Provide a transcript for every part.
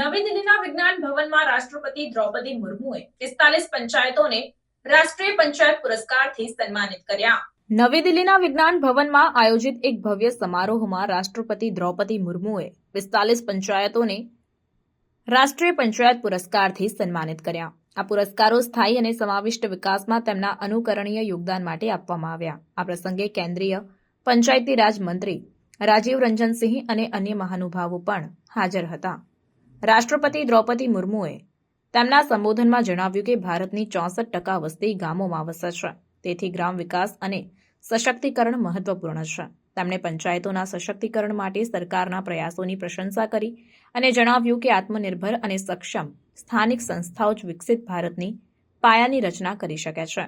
નવી દિલ્હીના વિજ્ઞાન ભવનમાં રાષ્ટ્રપતિ દ્રૌપદી મુર્મુએ પિસ્તાલીસ પંચાયતોને રાષ્ટ્રીય પંચાયત પુરસ્કારથી સન્માનિત કર્યા. નવી દિલ્હીના વિજ્ઞાન ભવનમાં આયોજિત એક ભવ્ય સમારોહમાં રાષ્ટ્રપતિ દ્રૌપદી મુર્મુએ પિસ્તાલીસ પંચાયતોને રાષ્ટ્રીય પંચાયત પુરસ્કારથી સન્માનિત કર્યા. આ પુરસ્કારો સ્થાયી અને સમાવિષ્ટ વિકાસમાં તેમના અનુકરણીય યોગદાન માટે આપવામાં આવ્યા. આ પ્રસંગે કેન્દ્રીય પંચાયતી રાજ મંત્રી રાજીવ રંજનસિંહ અને અન્ય મહાનુભાવો પણ હાજર હતા. રાષ્ટ્રપતિ દ્રૌપદી મુર્મુએ તેમના સંબોધનમાં જણાવ્યું કે ભારતની ચોસઠ ટકા વસ્તી ગામોમાં વસે છે તેથી ગ્રામ વિકાસ અને સશક્તિકરણ મહત્વપૂર્ણ છે. તેમણે પંચાયતોના સશક્તિકરણ માટે સરકારના પ્રયાસોની પ્રશંસા કરી અને જણાવ્યું કે આત્મનિર્ભર અને સક્ષમ સ્થાનિક સંસ્થાઓ જ વિકસિત ભારતની પાયાની રચના કરી શકે છે.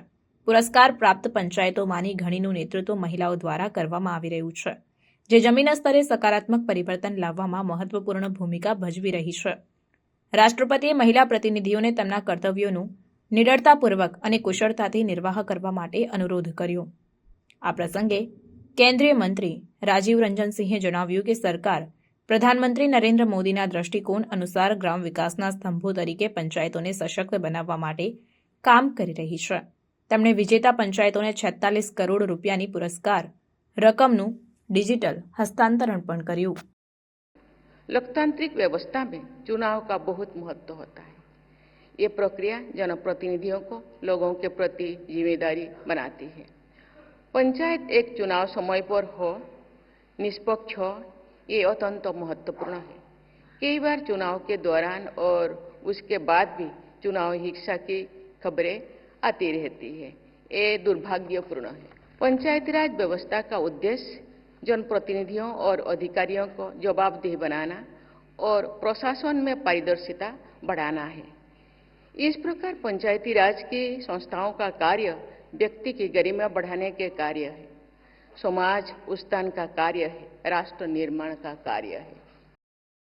પુરસ્કાર પ્રાપ્ત પંચાયતોમાંની ઘણીનું નેતૃત્વ મહિલાઓ દ્વારા કરવામાં આવી રહ્યું છે. જે જમીન સ્તરે સકારાત્મક પરિવર્તન લાવવામાં મહત્વપૂર્ણ ભૂમિકા ભજવી રહી છે. રાષ્ટ્રપતિએ મહિલા પ્રતિનિધિઓને તેમના કર્તવ્યોનું નિડરતાપૂર્વક અને કુશળતાથી નિર્વાહ કરવા માટે અનુરોધ કર્યો. આ પ્રસંગે કેન્દ્રીય મંત્રી રાજીવ રંજનસિંહે જણાવ્યું કે સરકાર પ્રધાનમંત્રી નરેન્દ્ર મોદીના દ્રષ્ટિકોણ અનુસાર ગ્રામ વિકાસના સ્તંભો તરીકે પંચાયતોને સશક્ત બનાવવા માટે કામ કરી રહી છે. તેમણે વિજેતા પંચાયતોને છેતાલીસ કરોડ રૂપિયાની પુરસ્કાર રકમનું ડિજિટલ હસ્તાંતરણ પણ કર્યું लोकतांत्रिक व्यवस्था में चुनाव का बहुत महत्व होता है ये प्रक्रिया जनप्रतिनिधियों को लोगों के प्रति जिम्मेदारी बनाती है पंचायत एक चुनाव समय पर हो निष्पक्ष हो ये अत्यंत महत्वपूर्ण है कई बार चुनाव के दौरान और उसके बाद भी चुनाव हिंसा की खबरें आती रहती है ये दुर्भाग्यपूर्ण है पंचायती राज व्यवस्था का उद्देश्य जनप्रतिनिधियों और अधिकारियों को जवाबदेह बनाना और प्रशासन में पारदर्शिता बढ़ाना है। इस प्रकार पंचायती राज की संस्थाओं का कार्य व्यक्ति की गरिमा बढ़ाने के कार्य है। समाज उत्थान का कार्य है, राष्ट्र निर्माण का कार्य है।